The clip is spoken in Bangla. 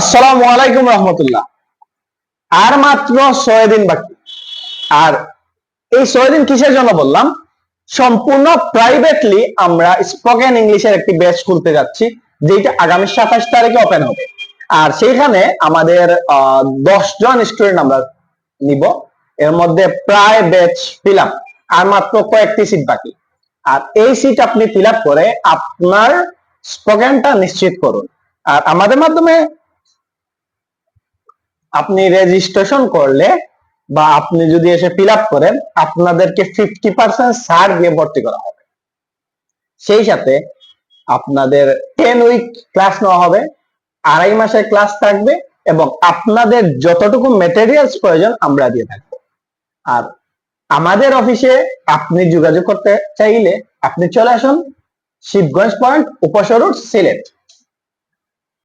আসসালামু আলাইকুম রহমতুল্লাহ। আর মাত্র ছয় দিন বাকি। আর এই ছয় দিন কিসের জন্য বললাম? সম্পূর্ণ প্রাইভেটলি আমরা স্পোকেন ইংলিশের একটি ব্যাচ খুলতে যাচ্ছি যেটা আগামী সাতাশ তারিখে ওপেন হবে। আর সেইখানে আমাদের দশ জন স্টুডেন্ট আমরা নিব। এর মধ্যে প্রায় ব্যাচ ফিল আর মাত্র কয়েকটি সিট বাকি। আর এই সিট আপনি ফিল করে আপনার স্পোকেনটা নিশ্চিত করুন। আর আমাদের মাধ্যমে আপনি রেজিস্ট্রেশন করলে বা আপনি যদি এসে ফিল আপ করেন, আপনাদেরকে ফিফটি পার্সেন্ট ছাড় দিয়ে ভর্তি করা হবে। সেই সাথে আপনাদের টেন উইক ক্লাস নেওয়া হবে, আড়াই মাসের ক্লাস থাকবে এবং আপনাদের যতটুকু মেটেরিয়ালস প্রয়োজন আমরা দিয়ে থাকব। আর আমাদের অফিসে আপনি যোগাযোগ করতে চাইলে আপনি চলে আসুন শিবগঞ্জ পয়েন্ট উপসরুট সিলেট।